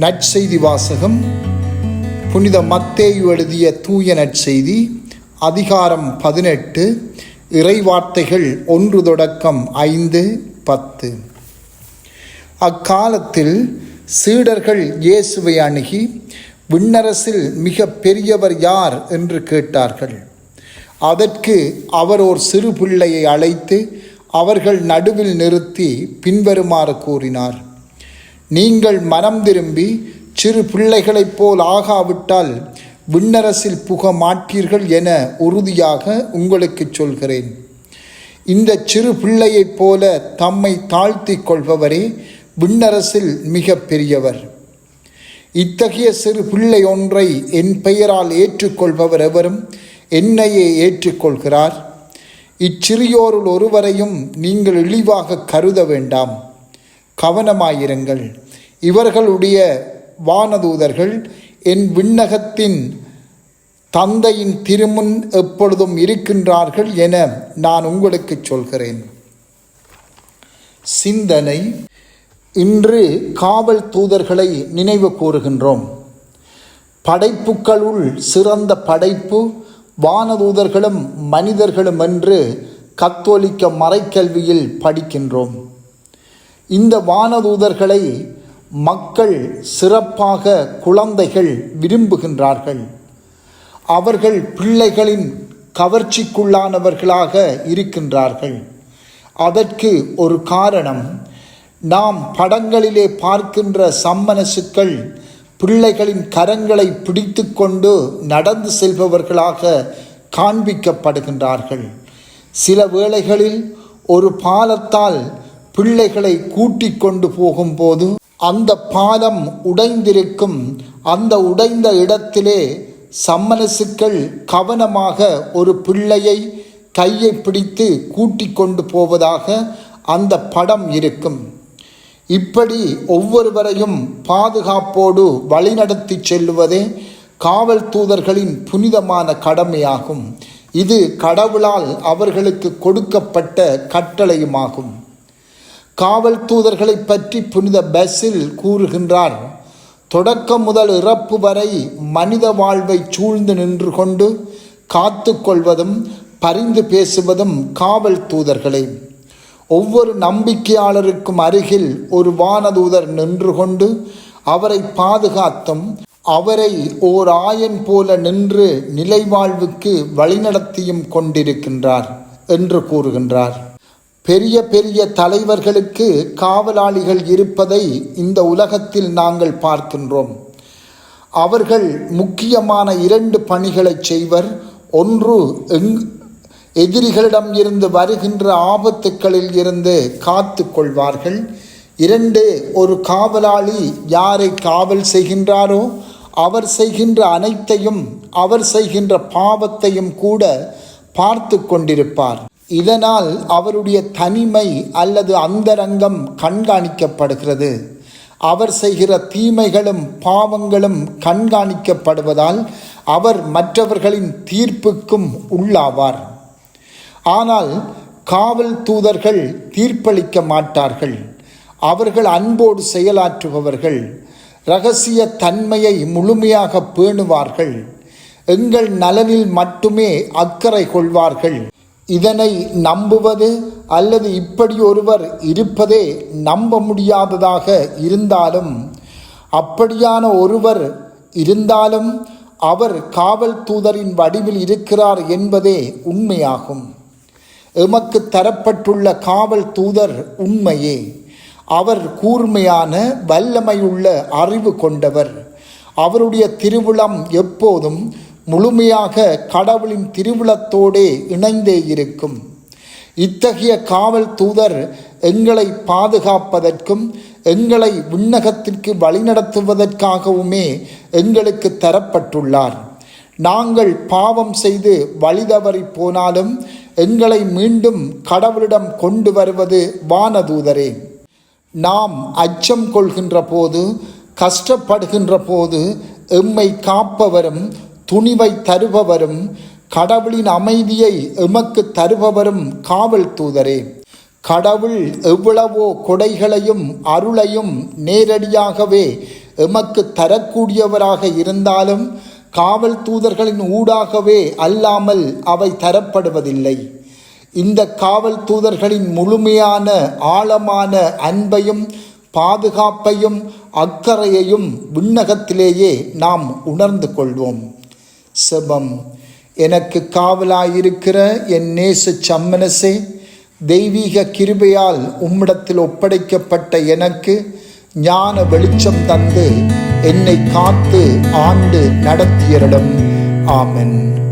நற்செய்தி வாசகம் புனித மத்தேயு எழுதிய தூய நற்செய்தி அதிகாரம் பதினெட்டு இறைவார்த்தைகள் ஒன்று தொடக்கம் ஐந்து பத்து. அக்காலத்தில் சீடர்கள் இயேசுவை அணுகி விண்ணரசில் மிக பெரியவர் யார் என்று கேட்டார்கள். அதற்கு அவர் ஓர் சிறு பிள்ளையை அழைத்து அவர்கள் நடுவில் நிறுத்தி பின்வருமாறு கூறினார். நீங்கள் மனம் திரும்பி சிறு பிள்ளைகளைப் போல் ஆகாவிட்டால் விண்ணரசில் புக மாட்டீர்கள் என உறுதியாக உங்களுக்கு சொல்கிறேன். இந்த சிறு பிள்ளையைப் போல தம்மை தாழ்த்திக் கொள்பவரே விண்ணரசில் மிக பெரியவர். இத்தகைய சிறு பிள்ளை ஒன்றை என் பெயரால் ஏற்றுக்கொள்பவர் எவரும் என்னையே ஏற்றுக்கொள்கிறார். இச்சிறியோருள் ஒருவரையும் நீங்கள் இழிவாக கருத வேண்டாம். கவனமாயிருங்கள். இவர்களுடைய வானதூதர்கள் என் விண்ணகத்தின் தந்தையின் திருமுன் எப்பொழுதும் இருக்கின்றார்கள் என நான் உங்களுக்கு சொல்கிறேன். சிந்தனை. இன்று காவல் தூதர்களை நினைவு கூறுகின்றோம். படைப்புக்களுள் சிறந்த படைப்பு வானதூதர்களும் மனிதர்களும் என்று கத்தோலிக்க மறைக்கல்வியில் படிக்கின்றோம். இந்த வானதூதர்களை மக்கள் சிறப்பாக குழந்தைகள் விரும்புகின்றார்கள். அவர்கள் பிள்ளைகளின் கவர்ச்சிக்குள்ளானவர்களாக இருக்கின்றார்கள். அதற்கு ஒரு காரணம் நாம் படங்களிலே பார்க்கின்ற சம்மனசுக்கள் பிள்ளைகளின் கரங்களை பிடித்து கொண்டு நடந்து செல்பவர்களாக காண்பிக்கப்படுகின்றார்கள். சில வேளைகளில் ஒரு பாலத்தால் பிள்ளைகளை கூட்டிக் கொண்டு போகும்போது அந்த பாலம் உடைந்திருக்கும் அந்த உடைந்த இடத்திலே சம்மனசுக்கள் கவனமாக ஒரு பிள்ளையை கையை பிடித்து கூட்டி கொண்டு போவதாக அந்த படம் இருக்கும். இப்படி ஒவ்வொருவரையும் பாதுகாப்போடு வழிநடத்தி செல்லுவதே காவல் தூதர்களின் புனிதமான கடமையாகும். இது கடவுளால் அவர்களுக்கு கொடுக்கப்பட்ட கட்டளையுமாகும். காவல் தூதர்களை பற்றி புனித பஸ்ஸில் கூறுகின்றார். தொடக்கம் முதல் இறப்பு வரை மனித வாழ்வை சூழ்ந்து நின்று கொண்டு காத்து கொள்வதும் பரிந்து பேசுவதும் காவல் தூதர்களே. ஒவ்வொரு நம்பிக்கையாளருக்கும் அருகில் ஒரு வானதூதர் நின்று கொண்டு அவரை பாதுகாத்தும் அவரை ஓர் ஆயன் போல நின்று நிலைவாழ்வுக்கு வழிநடத்தியும் கொண்டிருக்கின்றார் என்று கூறுகின்றார். பெரிய பெரிய தலைவர்களுக்கு காவலாளிகள் இருப்பதை இந்த உலகத்தில் நாங்கள் பார்க்கின்றோம். அவர்கள் முக்கியமான இரண்டு பணிகளை செய்வர். ஒன்று எங் எதிரிகளிடம் இருந்து வருகின்ற ஆபத்துக்களில் இருந்து காத்து கொள்வார்கள். இரண்டு ஒரு காவலாளி யாரை காவல் செய்கின்றாரோ அவர் செய்கின்ற அனைத்தையும் அவர் செய்கின்ற பாவத்தையும் கூட பார்த்து கொண்டிருப்பார். இதனால் அவருடைய தனிமை அல்லது அந்தரங்கம் கண்காணிக்கப்படுகிறது. அவர் செய்கிற தீமைகளும் பாவங்களும் கண்காணிக்கப்படுவதால் அவர் மற்றவர்களின் தீர்ப்புக்கும் உள்ளாவார். ஆனால் காவல் தூதர்கள் தீர்ப்பளிக்க மாட்டார்கள். அவர்கள் அன்போடு செயலாற்றுபவர்கள். இரகசிய தன்மையை முழுமையாக பேணுவார்கள். எங்கள் நலனில் மட்டுமே அக்கறை கொள்வார்கள். இதனை நம்புவது அல்லது இப்படி ஒருவர் இருப்பதே நம்ப முடியாததாக இருந்தாலும் அப்படியான ஒருவர் இருந்தாலும் அவர் காவல் தூதரின் வடிவில் இருக்கிறார் என்பதே உண்மையாகும். எமக்கு தரப்பட்டுள்ள காவல் தூதர் உண்மையே. அவர் கூர்மையான வல்லமையுள்ள அறிவு கொண்டவர். அவருடைய திருவிழம் எப்போதும் முழுமையாக கடவுளின் திருவிழத்தோடே இணைந்தே இருக்கும். இத்தகைய காவல் தூதர் எங்களை பாதுகாப்பதற்கும் எங்களை விண்ணகத்திற்கு வழிநடத்துவதற்காகவுமே எங்களுக்கு தரப்பட்டுள்ளார். நாங்கள் பாவம் செய்து வழிதவறி போனாலும் எங்களை மீண்டும் கடவுளிடம் கொண்டு வருவது வானதூதரே. நாம் அச்சம் கொள்கின்ற போது கஷ்டப்படுகின்ற போது எம்மை காப்பவரும் துணிவை தருபவரும் கடவுளின் அமைதியை எமக்கு தருபவரும் காவல் தூதரே. கடவுள் எவ்வளவோ கொடைகளையும் அருளையும் நேரடியாகவே எமக்கு தரக்கூடியவராக இருந்தாலும் காவல் தூதர்களின் ஊடாகவே அல்லாமல் அவை தரப்படுவதில்லை. இந்த காவல் தூதர்களின் முழுமையான ஆழமான அன்பையும் பாதுகாப்பையும் அக்கறையையும் விண்ணகத்திலேயே நாம் உணர்ந்து கொள்வோம். செபம். எனக்கு காவலாயிருக்கிற என் நேச சம்மனசே தெய்வீக கிருபையால் உம்மிடத்தில் ஒப்படைக்கப்பட்ட எனக்கு ஞான வெளிச்சம் தந்து என்னை காத்து ஆண்டு நடத்தியரிடம். ஆமென்.